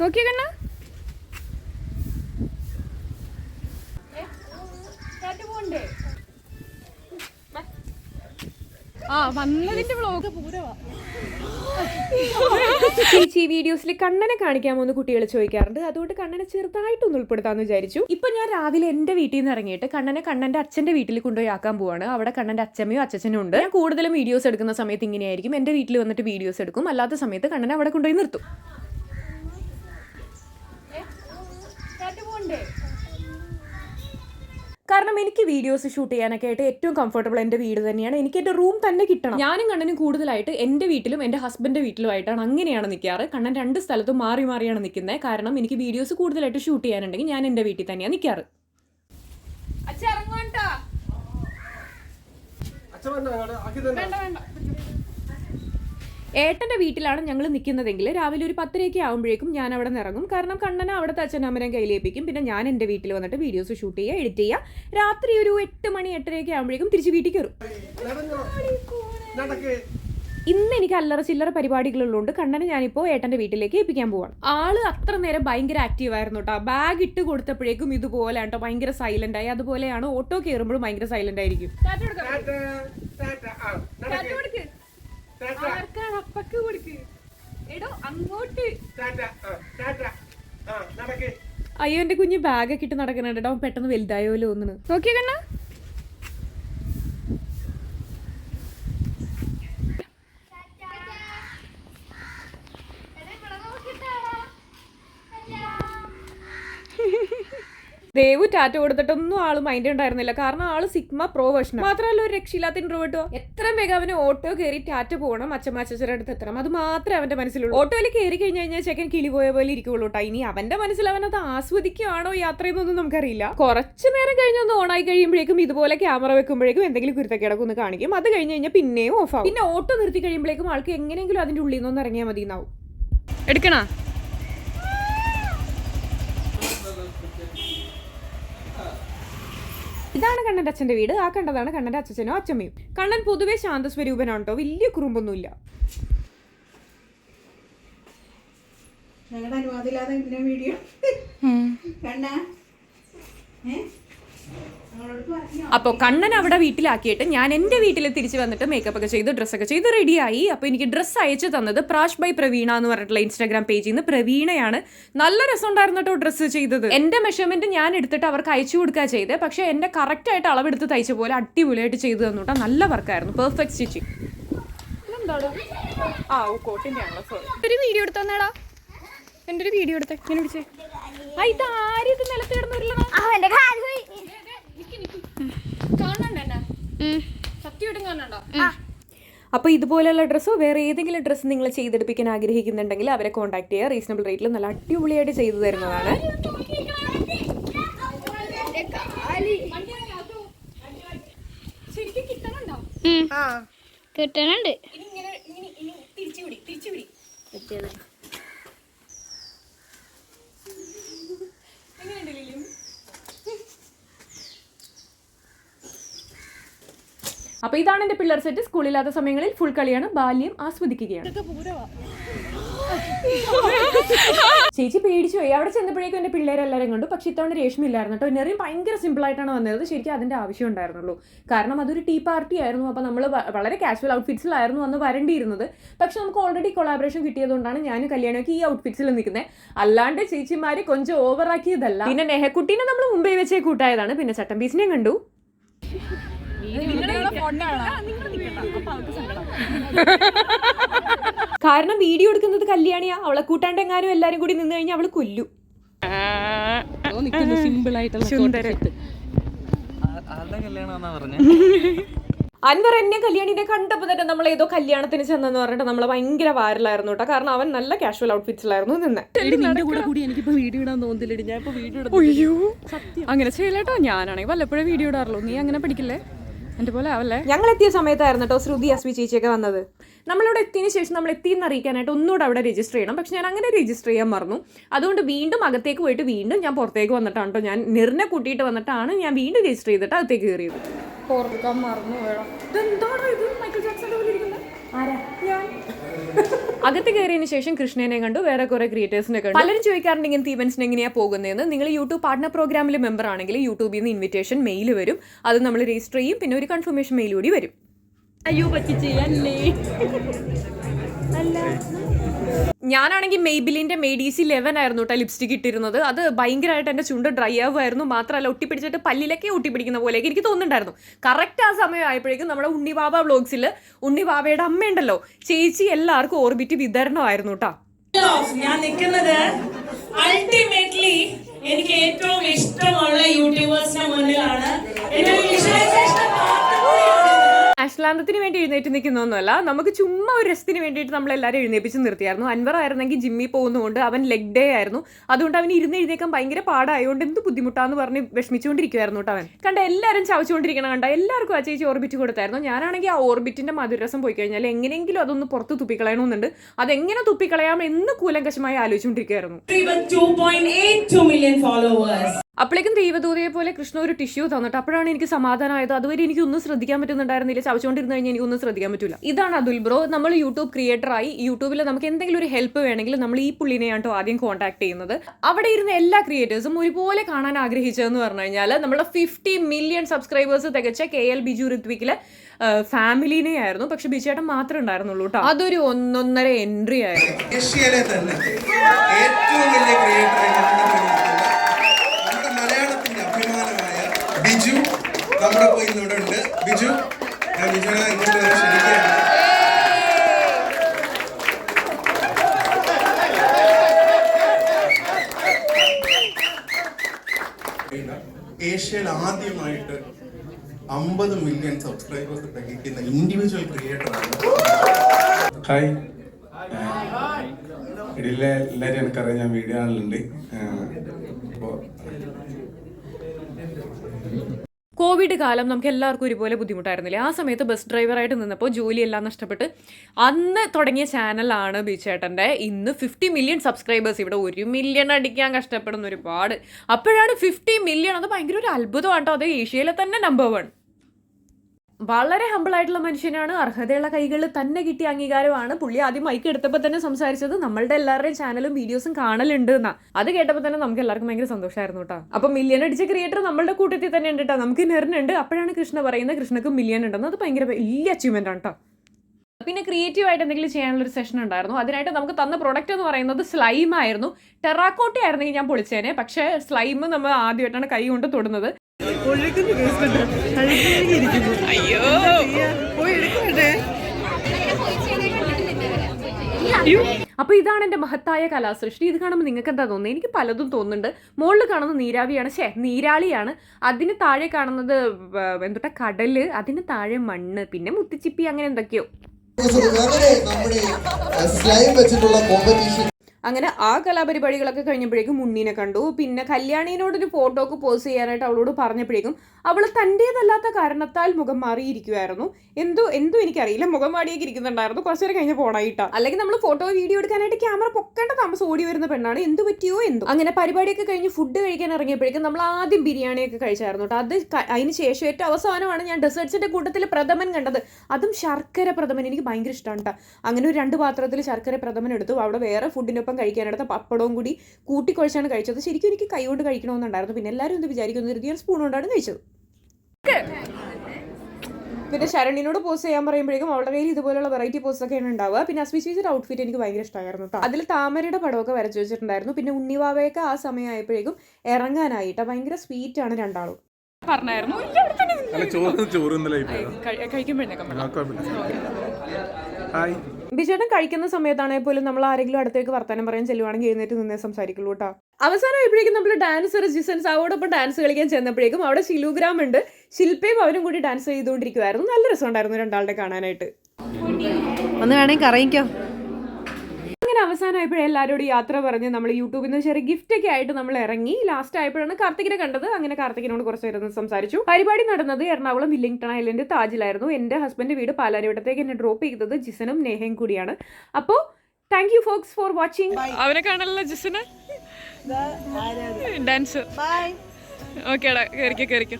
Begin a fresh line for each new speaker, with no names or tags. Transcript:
നോക്കിയ കണ്ണ. ആ വന്നതിന്റെ വ്ളോഗ് പൂരവാ. ചേച്ചി വീഡിയോസിൽ കണ്ണനെ കാണിക്കാമോ എന്ന് കുട്ടികൾ ചോദിക്കാറുണ്ട്. അതുകൊണ്ട് കണ്ണനെ ചെറുതായിട്ടൊന്ന് ഉൾപ്പെടുത്താന്ന് വിചാരിച്ചു. ഇപ്പൊ ഞാൻ രാവിലെ എന്റെ വീട്ടിൽ നിന്ന് ഇറങ്ങിയിട്ട് കണ്ണനെ കണ്ണന്റെ അച്ഛന്റെ വീട്ടിൽ കൊണ്ടുപോയി ആക്കാൻ പോവാണ്. അവിടെ കണ്ണന്റെ അച്ഛമ്മയും അച്ഛനും ഉണ്ട്. ഞാൻ കൂടുതലും വീഡിയോസ് എടുക്കുന്ന സമയത്ത് ഇങ്ങനെയായിരിക്കും. എന്റെ വീട്ടിൽ വന്നിട്ട് വീഡിയോസ് എടുക്കും. അല്ലാത്ത സമയത്ത് കണ്ണനെ അവിടെ കൊണ്ടുപോയി നിർത്തും. കാരണം എനിക്ക് വീഡിയോസ് ഷൂട്ട് ചെയ്യാനൊക്കെ ആയിട്ട് ഏറ്റവും കംഫർട്ടബിൾ എന്റെ വീട് തന്നെയാണ്. എനിക്ക് എന്റെ റൂം തന്നെ കിട്ടണം. ഞാനും കണ്ണനും കൂടുതലായിട്ട് എന്റെ വീട്ടിലും എന്റെ ഹസ്ബൻഡിന്റെ വീട്ടിലുമായിട്ടാണ് അങ്ങനെയാണ് നിൽക്കാറ് കണ്ണൻ രണ്ട് സ്ഥലത്തും മാറി മാറിയാണ് നിൽക്കുന്നത് കാരണം എനിക്ക് വീഡിയോസ് കൂടുതലായിട്ട് ഷൂട്ട് ചെയ്യാനുണ്ടെങ്കിൽ ഞാൻ എന്റെ വീട്ടിൽ തന്നെയാണ് നിൽക്കാറ്
അച്ഛൻ വന്നോ അങ്ങോട്ട്? വേണ്ട തന്നോ?
ഏട്ടന്റെ വീട്ടിലാണ് ഞങ്ങൾ നിൽക്കുന്നതെങ്കിൽ രാവിലെ ഒരു പത്തരയൊക്കെ ആകുമ്പോഴേക്കും ഞാൻ അവിടെ നിന്ന് ഇറങ്ങും കാരണം കണ്ണനെ അവിടുത്തെ അച്ഛനമ്മനെ കയ്യിലേപ്പിക്കും പിന്നെ ഞാൻ എന്റെ വീട്ടിൽ വന്നിട്ട് വീഡിയോസ് ഷൂട്ട് ചെയ്യുക എഡിറ്റ് ചെയ്യുക. രാത്രി ഒരു എട്ട് മണി എട്ടരയൊക്കെ ആകുമ്പോഴേക്കും തിരിച്ച് വീട്ടിൽ കയറും. ഇന്ന് എനിക്ക് അല്ലറ ചില്ലറ പരിപാടികളുള്ളതുകൊണ്ട് കണ്ണനെ ഞാനിപ്പോൾ ഏട്ടന്റെ വീട്ടിലേക്ക് ഏൽപ്പിക്കാൻ പോവാണ്. ആൾ അത്ര നേരം ഭയങ്കര ആക്റ്റീവ് ആയിരുന്നു കേട്ടോ ബാഗ് ഇട്ട് കൊടുത്തപ്പോഴേക്കും ഇതുപോലെ കേട്ടോ ഭയങ്കര സൈലന്റ് ആയി. അതുപോലെയാണ് ഓട്ടോ കയറുമ്പോഴും ഭയങ്കര സൈലന്റ് ആയിരിക്കും.
ടാറ്റ, കൊടുക്ക്. എടോ
അങ്ങോട്ട്. അയ്യോ എന്റെ കുഞ്ഞ് ബാഗൊക്കെ ഇട്ട് നടക്കണുണ്ട്. കേട്ടോ പെട്ടെന്ന് വലുതായോലോ ഒന്നിന് നോക്കിയ കണ്ണ. ദേവു ടാറ്റ കൊടുത്തിട്ടൊന്നും ആൾ മൈൻഡ് ഉണ്ടായിരുന്നില്ല. കാരണം ആൾ സിഗ്മ പ്രോ വേർഷൻ മാത്രമല്ല ഒരു രക്ഷയില്ലാത്ത ഇൻട്രോട്ടോ എത്ര വേഗം അവന് ഓട്ടോ കയറി ടാറ്റ പോകണം അച്ഛമാച്ചരുടെ അടുത്ത് എത്തണം. അത് മാത്രമേ അവന്റെ മനസ്സിലുള്ളൂ. ഓട്ടോയിൽ കയറി കഴിഞ്ഞു കഴിഞ്ഞാൽ ചെക്കൻ കിളി പോയ പോലെ ഇരിക്കുള്ളൂ ഇനി അവന്റെ മനസ്സിൽ അവൻ അത് ആസ്വദിക്കുകയാണോ യാത്ര എന്നൊന്നും നമുക്കറിയില്ല. കുറച്ചു നേരം കഴിഞ്ഞൊന്ന് ഓണായി കഴിയുമ്പോഴേക്കും ഇതുപോലെ ക്യാമറ വെക്കുമ്പോഴേക്കും എന്തെങ്കിലും കുരുത്തക്കിടക്കും ഒന്ന് കാണിക്കും. അത് കഴിഞ്ഞ് കഴിഞ്ഞാൽ പിന്നെയും ഓഫ് ആവും. പിന്നെ ഓട്ടോ നിർത്തി കഴിയുമ്പോഴേക്കും ആൾക്ക് എങ്ങനെയെങ്കിലും അതിന്റെ ഉള്ളിൽ നിന്നൊന്ന് ഇറങ്ങിയാൽ മതി എന്നാവും എടുക്കണ? ഇതാണ് കണ്ണന്റെ അച്ഛന്റെ വീട്. ആ കണ്ടതാണ് കണ്ണന്റെ അച്ഛനോ അച്ഛമ്മയും. കണ്ണൻ പൊതുവെ ശാന്തസ്വരൂപനാണ് കേട്ടോ വലിയ കുറുമ്പൊന്നുമില്ല.
ഞങ്ങളുടെ അനുവാദമില്ലാതെ എന്തിനാ വീഡിയോ കണ്ണ. ഏ?
അപ്പോൾ കണ്ണൻ അവിടെ വീട്ടിലാക്കിയിട്ട് ഞാൻ എന്റെ വീട്ടിൽ തിരിച്ചു വന്നിട്ട് മേക്കപ്പ് ഒക്കെ ചെയ്ത് ഡ്രസ്സൊക്കെ ചെയ്ത് റെഡിയായി അപ്പോൾ എനിക്ക് ഡ്രസ്സ് അയച്ചു തന്നത് പ്രാഷ് ബൈ പ്രവീണ എന്ന് പറഞ്ഞിട്ടുള്ള ഇൻസ്റ്റാഗ്രാം പേജിൽ നിന്ന് പ്രവീണയാണ്. നല്ല രസമുണ്ടായിരുന്നു കേട്ടോ ഡ്രസ്സ് ചെയ്തത്. എന്റെ മെഷർമെന്റ് ഞാൻ എടുത്തിട്ട് അവർക്ക് അയച്ചു കൊടുക്കുക ചെയ്ത്. പക്ഷേ എന്റെ കറക്റ്റ് ആയിട്ട് അളവെടുത്ത് തയ്ച്ച പോലെ അടിപൊളിയായിട്ട് ചെയ്തു തന്നു കേട്ടോ നല്ല വർക്കായിരുന്നു പെർഫെക്റ്റ് സ്റ്റിച്ചിങ് ആ ഒരു വീഡിയോ എടുത്തു എന്റെ ഒരു വീഡിയോ എടുത്തേ? ഇങ്ങനെ പിടിച്ചേ. ആ അപ്പോൾ ഇതുപോലെയുള്ള ഡ്രസ്സോ വേറെ ഏതെങ്കിലും ഡ്രസ്സ് നിങ്ങൾ ചെയ്തെടുപ്പിക്കാൻ ആഗ്രഹിക്കുന്നുണ്ടെങ്കിൽ അവരെ കോൺടാക്ട് ചെയ്യുക. റീസണബിൾ റേറ്റിൽ നല്ല അടിപൊളിയായിട്ട് ചെയ്തു തരുന്നതാണ്.
കിട്ടണുണ്ട്?
അപ്പോൾ ഇതാണ് എന്റെ പിള്ളേർ സെറ്റ് സ്കൂളില്ലാത്ത സമയങ്ങളിൽ ഫുൾ കളിയാണ്. ബാല്യം ആസ്വദിക്കുകയാണ്. ചേച്ചി പേടിച്ചു പോയി. അവിടെ ചെന്നപ്പോഴേക്കും എന്റെ പിള്ളേരെല്ലാവരും കണ്ടു. പക്ഷെ ഇത്തവണ രേഷ്മ ഇല്ലായിരുന്നു കേട്ടോ. നെറിയും ഭയങ്കര സിമ്പിൾ ആയിട്ടാണ് വന്നത്. ശരിക്കും അതിന്റെ ആവശ്യം ഉണ്ടായിരുന്നുള്ളൂ. കാരണം അതൊരു ടീ പാർട്ടി ആയിരുന്നു. അപ്പോൾ നമ്മൾ വളരെ കാഷ്വൽ ഔട്ട്ഫിറ്റ്സിലായിരുന്നു അന്ന് വരേണ്ടിയിരുന്നത്. പക്ഷെ നമുക്ക് ഓൾറെഡി കൊളാബറേഷൻ കിട്ടിയതുകൊണ്ടാണ് ഞാൻ കല്യാണമൊക്കെ ഈ ഔട്ട്ഫിറ്റ്സിൽ നിൽക്കുന്നത് അല്ലാണ്ട് ചേച്ചിമാര് കൊഞ്ചം ഓവറാക്കിയതല്ല പിന്നെ നെഹക്കുട്ടീനെ നമ്മൾ മുംബൈ വെച്ചേ കൂട്ടായതാണ്. പിന്നെ ചട്ടം പീസിനെയും കണ്ടു. കാരണം വീഡിയോ എടുക്കുന്നത് കല്യാണിയാ. അവളെ കൂട്ടാണ്ട് എങ്ങാനും എല്ലാരും കൂടി നിന്ന് കഴിഞ്ഞാൽ അവൾ കൊല്ലു.
സിമ്പിൾ ആയിട്ടുള്ള
അൻവർ എന്നെ കല്യാണിനെ കണ്ടപ്പോൾ തന്നെ നമ്മൾ ഏതോ കല്യാണത്തിന് ചെന്നെന്ന് പറഞ്ഞിട്ട് നമ്മൾ ഭയങ്കര വാരലായിരുന്നു കേട്ടോ കാരണം അവൻ നല്ല കാഷ്വൽ ഔട്ട്ഫിറ്റ്സിലായിരുന്നു നിന്ന്.
നിന്റെ കൂടെ കൂടി എനിക്കിപ്പോ വീഡിയോ ഇടാൻ തോന്നുന്നില്ലടി ഞാൻ ഇപ്പൊ വീഡിയോ
അയ്യോ. അങ്ങനെ ചെയ്യലേട്ടോ ഞാനാണെങ്കിൽ വല്ലപ്പോഴും വീഡിയോ ഇടാറുള്ളൂ. നീ അങ്ങനെ പഠിക്കില്ലേ? എന്റെ പോലെ ആവല്ലേ? ഞങ്ങൾ എത്തിയ സമയത്തായിരുന്നു കേട്ടോ ശ്രുതി അസ്മി ചേച്ചിയൊക്കെ വന്നത്. നമ്മളിവിടെ എത്തിയതിനു ശേഷം നമ്മൾ എത്തിയെന്ന് അറിയിക്കാനായിട്ട് ഒന്നുകൂടെ അവിടെ രജിസ്റ്റർ ചെയ്യണം. പക്ഷെ ഞാൻ അങ്ങനെ രജിസ്റ്റർ ചെയ്യാൻ മറന്നു. അതുകൊണ്ട് വീണ്ടും അകത്തേക്ക് പോയിട്ട് വീണ്ടും ഞാൻ പുറത്തേക്ക് വന്നിട്ടാണ് കേട്ടോ ഞാൻ നിറിനെ കൂട്ടിയിട്ട് വന്നിട്ടാണ് ഞാൻ വീണ്ടും രജിസ്റ്റർ ചെയ്തിട്ട് അകത്തേക്ക് കയറിയത്. ഓർക്കാൻ മറന്നു ഇതെന്താണ് ഇത്? അകത്ത് കയറിയതിന് ശേഷം കൃഷ്ണനെ കണ്ടു വേറെ കുറെ ക്രിയേറ്റേഴ്സിനെ കണ്ടു. പലരും ചോദിക്കാറുണ്ട് ഇങ്ങനത്തെ ഇവന്റ്സിന് എങ്ങനെയാ പോകുന്നതെന്ന്. നിങ്ങൾ യൂട്യൂബ് പാർട്ണർ പ്രോഗ്രാമിൽ മെമ്പർ ആണെങ്കിൽ യൂട്യൂബിൽ നിന്ന് ഇൻവിറ്റേഷൻ മെയിൽ വരും. അത് നമ്മൾ രജിസ്റ്റർ ചെയ്യും. പിന്നെ ഒരു കൺഫർമേഷൻ മെയിൽ കൂടി വരും.
അയ്യോ പറ്റിച്ചേ അല്ലേ.
ഞാനാണെങ്കിൽ മെയ്ബിലിന്റെ മെയ്ഡീസി ലെവൻ ആയിരുന്നു കേട്ടോ ലിപ്സ്റ്റിക് ഇട്ടിരുന്നത്. അത് ഭയങ്കരമായിട്ട് എന്റെ ചുണ്ട് ഡ്രൈ ആവുമായിരുന്നു. മാത്രമല്ല ഒട്ടിപ്പിടിച്ചിട്ട് പല്ലിലൊക്കെ ഒട്ടിപ്പിടിക്കുന്ന പോലെയൊക്കെ എനിക്ക് തോന്നുന്നുണ്ടായിരുന്നു. കറക്റ്റ് ആ സമയം ആയപ്പോഴേക്കും നമ്മുടെ ഉണ്ണിബാബ വ്ളോഗ്സിൽ ഉണ്ണിബാബയുടെ അമ്മയുണ്ടല്ലോ. ചേച്ചി എല്ലാവർക്കും ഓർബിറ്റ് വിതരണമായിരുന്നു കേട്ടോ
ഞാൻ നിൽക്കുന്നത് അൾട്ടിമേറ്റ്ലി
അശ്ലാന്തത്തിന് വേണ്ടി എഴുന്നേറ്റ് നിൽക്കുന്നൊന്നുമല്ല നമുക്ക് ചുമ്മാ ഒരു രസത്തിന് വേണ്ടിയിട്ട് നമ്മൾ എല്ലാവരും എഴുന്നേപ്പിച്ച് നിർത്തിയായിരുന്നു. അൻവർ ആയിരുന്നെങ്കിൽ ജിമ്മിൽ പോകുന്നതുകൊണ്ട് അവൻ ലെഗ് ഡേ ആയിരുന്നു. അതുകൊണ്ട് അവൻ ഇരുന്ന് എഴുന്നേക്കാൻ ഭയങ്കര പാടായതുകൊണ്ട് എന്ത് ബുദ്ധിമുട്ടാന്ന് പറഞ്ഞ് വിഷമിച്ചുകൊണ്ടിരിക്കുവായിരുന്നു കേട്ടോ അവൻ. കണ്ട എല്ലാവരും ചവച്ചുകൊണ്ടിരിക്കണം കണ്ട എല്ലാവർക്കും ആ ചേച്ചി ഓർബിറ്റ് കൊടുത്തായിരുന്നു. ഞാനാണെങ്കിൽ ആ ഓർബിറ്റിന്റെ മധുരസം പോയി കഴിഞ്ഞാൽ എങ്ങനെയെങ്കിലും അതൊന്ന് പുറത്ത് തുപ്പിക്കളയണമെന്നുണ്ട്. അതെങ്ങനെ തുപ്പിക്കളയാം എന്ന് കൂലങ്കശമായി ആലോചിച്ചുകൊണ്ടിരിക്കുകയായിരുന്നു അപ്പോഴേക്കും ദൈവദൂതയെ പോലെ കൃഷ്ണ ഒരു ടിഷ്യൂ തന്നിട്ട് അപ്പോഴാണ് എനിക്ക് സമാധാനമായത്. അതുവരെ എനിക്ക് ഒന്നും ശ്രദ്ധിക്കാൻ പറ്റുന്നുണ്ടായിരുന്നില്ല. ചവച്ചുകൊണ്ടിരുന്ന് കഴിഞ്ഞാൽ എനിക്കൊന്നും ശ്രദ്ധിക്കാൻ പറ്റില്ല ഇതാണ് അതുൽ ബ്രോ. നമ്മൾ യൂട്യൂബ് ക്രിയേറ്ററായി യൂട്യൂബിൽ നമുക്ക് എന്തെങ്കിലും ഒരു ഹെൽപ്പ് വേണമെങ്കിൽ നമ്മൾ ഈ പുള്ളിനെയാണ് കേട്ടോ ആദ്യം കോൺടാക്ട് ചെയ്യുന്നത്. അവിടെ ഇരുന്ന എല്ലാ ക്രിയേറ്റേഴ്സും ഒരുപോലെ കാണാൻ ആഗ്രഹിച്ചതെന്ന് പറഞ്ഞു കഴിഞ്ഞാൽ നമ്മുടെ ഫിഫ്റ്റി മില്യൺ സബ്സ്ക്രൈബേഴ്സ് തികച്ച കെ എൽ ബിജു ഋത്വിക്കിലെ ഫാമിലിനെ ആയിരുന്നു പക്ഷെ ബിജുവേട്ടൻ മാത്രമേ ഉണ്ടായിരുന്നുള്ളൂ കേട്ടോ. അതൊരു ഒന്നൊന്നര എൻട്രി ആയിരുന്നു.
ഏറ്റവും വലിയ ക്രിയേറ്ററായി നമ്മുടെ നമ്മുടെ മലയാളത്തിന്റെ അഭിമാനമായ ബിജു നമ്മുടെ പോയി ഇവിടെ ഉണ്ട്. ബിജു ഞാൻ ബിജുവിനെ ഇങ്ങോട്ട് ക്ഷണിക്കുകയാണ് ഏഷ്യയിൽ ആദ്യമായിട്ട് അമ്പത് മില്യൺ സബ്സ്ക്രൈബേഴ്സ് തികയ്ക്കുന്ന ഇൻഡിവിജ്വൽ ക്രിയേറ്ററാണ്
ഹായ് ഇടയിലെ എല്ലാവരും എനിക്കറിയാം ഞാൻ വീഡിയോ കാണലുണ്ട്. അപ്പോൾ
കോവിഡ് കാലം നമുക്ക് എല്ലാവർക്കും ഒരുപോലെ ബുദ്ധിമുട്ടായിരുന്നില്ലേ? ആ സമയത്ത് ബസ് ഡ്രൈവറായിട്ട് നിന്നപ്പോൾ ജോലിയെല്ലാം നഷ്ടപ്പെട്ട് അന്ന് തുടങ്ങിയ ചാനലാണ് ബീച്ചേട്ടന്റെ ഇന്ന് ഫിഫ്റ്റി മില്യൺ സബ്സ്ക്രൈബേഴ്സ് ഇവിടെ ഒരു മില്യൺ അടിക്കാൻ കഷ്ടപ്പെടുന്ന ഒരുപാട്. അപ്പോഴാണ് ഫിഫ്റ്റി മില്യൺ അത് ഭയങ്കര ഒരു അത്ഭുതമാണ് കേട്ടോ അത് ഏഷ്യയിലെ തന്നെ നമ്പർ വൺ വളരെ ഹമ്പിൾ ആയിട്ടുള്ള മനുഷ്യനാണ്. അർഹതയുള്ള കൈകളിൽ തന്നെ കിട്ടിയ അംഗീകാരമാണ്. പുള്ളി ആദ്യം മൈക്ക് എടുത്തപ്പോൾ തന്നെ സംസാരിച്ചത് നമ്മളുടെ എല്ലാവരുടെയും ചാനലും വീഡിയോസും കാണലുണ്ട് എന്നാ. അത് കേട്ടപ്പോൾ തന്നെ നമുക്ക് എല്ലാവർക്കും ഭയങ്കര സന്തോഷമായിരുന്നു കേട്ടോ അപ്പൊ മില്യൺ അടിച്ച ക്രിയേറ്റർ നമ്മളുടെ കൂട്ടത്തിൽ തന്നെ ഉണ്ട് കേട്ടോ നമുക്ക് നെറിനുണ്ട് അപ്പോഴാണ് കൃഷ്ണ പറയുന്നത് കൃഷ്ണക്ക് മില്യൺ ഉണ്ടെന്ന്. അത് ഭയങ്കര വലിയ അച്ചീവ്മെന്റ് ആണ് കേട്ടോ പിന്നെ ക്രിയേറ്റീവ് ആയിട്ട് എന്തെങ്കിലും ചെയ്യാനുള്ള ഒരു സെഷൻ ഉണ്ടായിരുന്നു. അതിനായിട്ട് നമുക്ക് തന്ന പ്രൊഡക്റ്റ് എന്ന് പറയുന്നത് സ്ലൈം ആയിരുന്നു. ടെറാക്കോട്ട ആയിരുന്നെങ്കിൽ ഞാൻ പൊളിച്ചേനെ. പക്ഷേ സ്ലൈം നമ്മൾ ആദ്യമായിട്ടാണ് കൈ കൊണ്ട് തൊടുന്നത്.
അയ്യോ. പോയി എടുക്കണ്ടേ
അപ്പൊ ഇതാണ് എന്റെ മഹത്തായ കലാസൃഷ്ടി. ഇത് കാണുമ്പോൾ നിങ്ങൾക്ക് എന്താ തോന്നുന്നത്? എനിക്ക് പലതും തോന്നുന്നുണ്ട്. മുകളിൽ കാണുന്ന നീരാവിയാണ്. ഷേ നീരാളിയാണ്. അതിന് താഴെ കാണുന്നത് എന്തുട്ട കടൽ. അതിന് താഴെ മണ്ണ്. പിന്നെ മുത്തിച്ചിപ്പി അങ്ങനെ എന്തൊക്കെയോ.
നമ്മുടെ സ്ലൈം വെച്ചിട്ടുള്ള കോമ്പറ്റീഷൻ
അങ്ങനെ ആ കലാപരിപാടികളൊക്കെ കഴിഞ്ഞപ്പോഴേക്കും ഉണ്ണീനെ കണ്ടു. പിന്നെ കല്യാണിനോടൊരു ഫോട്ടോക്ക് പോസ് ചെയ്യാനായിട്ട് അവളോട് പറഞ്ഞപ്പോഴേക്കും അവൾ തന്റേതല്ലാത്ത കാരണത്താൽ മുഖം മാറിയിരിക്കുമായിരുന്നു എന്തോ എന്തോ എനിക്കറിയില്ല. മുഖം മാടിയൊക്കെ ഇരിക്കുന്നുണ്ടായിരുന്നു. കുറച്ച് നേരം കഴിഞ്ഞ് പോണായിട്ടാ അല്ലെങ്കിൽ നമ്മൾ ഫോട്ടോ വീഡിയോ എടുക്കാനായിട്ട് ക്യാമറ പൊക്കേണ്ട താമസം ഓടി വരുന്ന പെണ്ണാണ്. എന്ത് പറ്റിയോ എന്തോ. അങ്ങനെ പരിപാടിയൊക്കെ കഴിഞ്ഞ് ഫുഡ് കഴിക്കാൻ ഇറങ്ങിയപ്പോഴേക്കും നമ്മൾ ആദ്യം ബിരിയാണിയൊക്കെ കഴിച്ചായിരുന്നു കേട്ടോ. അത് അതിന് ശേഷം ഏറ്റവും അവസാനമാണ് ഞാൻ ഡെസേർട്സിന്റെ കൂട്ടത്തിൽ പ്രഥമൻ കണ്ടത്. അതും ശർക്കര പ്രഥമൻ എനിക്ക് ഭയങ്കര ഇഷ്ടമാണ് കേട്ടോ. അങ്ങനെ ഒരു രണ്ട് പാത്രത്തിൽ ശർക്കര പ്രഥമൻ എടുത്തു. അവിടെ വേറെ ഫുഡിനൊപ്പം കഴിക്കാനെടുത്ത പപ്പടവും കൂടി കൂട്ടിക്കുഴച്ചാണ് കഴിച്ചത്. ശരിക്കും എനിക്ക് കൈകൊണ്ട് കഴിക്കണമെന്നുണ്ടായിരുന്നു. പിന്നെ എല്ലാവരും എന്ത് വിചാരിക്കുന്നു? ഞാൻ സ്പൂൺ കൊണ്ടാണ് കഴിച്ചത്. പിന്നെ ശരണിനോട് പോസ് ചെയ്യാൻ പറയുമ്പോഴേക്കും അവളുടെ കയ്യിൽ ഇതുപോലുള്ള വെറൈറ്റി പോസ് ഒക്കെയാണ് ഉണ്ടാവുക. പിന്നെ അസ്വിച്ചേച്ചിയുടെ ഔട്ട്ഫിറ്റ് എനിക്ക് ഭയങ്കര ഇഷ്ടമായിരുന്നു കേട്ടോ അതിൽ താമരയുടെ പടമൊക്കെ വരച്ചു വെച്ചിട്ടുണ്ടായിരുന്നു. പിന്നെ ഉണ്ണിവാവയൊക്കെ ആ സമയമായപ്പോഴേക്കും ഇറങ്ങാനായിട്ടാ ഭയങ്കര സ്വീറ്റ് ആണ് രണ്ടാളും. പറഞ്ഞായിരുന്നു.
അല്ല ചോറ് ചോറുന്നല്ലേ ഹായ്
ബിജേട്ടൻ കഴിക്കുന്ന സമയത്താണെങ്കിൽ പോലും നമ്മൾ ആരെങ്കിലും അടുത്തേക്ക് വർത്തമാനം പറയാൻ ചെല്ലുവാണെങ്കിൽ എഴുന്നേറ്റ് നിന്നേ സംസാരിക്കുള്ളൂ കേട്ടോ. അവസാനമായപ്പോഴേക്കും നമ്മൾ ഡാൻസ് റെസിസ്റ്റൻസ് അവരോടൊപ്പം ഡാൻസ് കളിക്കാൻ ചെന്നപ്പോഴേക്കും അവിടെ ശിലുഗ്രാം ഉണ്ട്. ശില്പയും അവരും കൂടി ഡാൻസ് ചെയ്തുകൊണ്ടിരിക്കുവായിരുന്നു. നല്ല രസമുണ്ടായിരുന്നു രണ്ടാളുടെ കാണാനായിട്ട്.
ഒന്ന് വേണമെങ്കിൽ കറങ്ങിക്കോ.
അങ്ങനെ അവസാനമായപ്പോഴും എല്ലാവരോടും യാത്ര പറഞ്ഞ് നമ്മൾ യൂട്യൂബിൽ നിന്ന് ചെറിയ ഗിഫ്റ്റ് ഒക്കെ ആയിട്ട് നമ്മൾ ഇറങ്ങി. ലാസ്റ്റ് ആയപ്പോഴാണ് കാർത്തികിനെ കണ്ടത്. അങ്ങനെ കാർത്തികിനോട് കുറച്ച് നേരം ഒന്ന് സംസാരിച്ചു. പരിപാടി നടന്നത് എറണാകുളം വില്ലിംഗ്ടൺ ഐലൻഡ് താജിലായിരുന്നു. എന്റെ ഹസ്ബൻഡ് വീട് പാലാരിവട്ടത്തേക്ക് എന്നെ ഡ്രോപ്പ് ചെയ്തത് ജിസനും നേഹയും കൂടിയാണ്. അപ്പോൾ thank you folks for watching അവനെ കാണാനുള്ള ജിസന്? ഡാൻസ് ഓക്കേടാ കയറിക്കോ കയറിക്കോ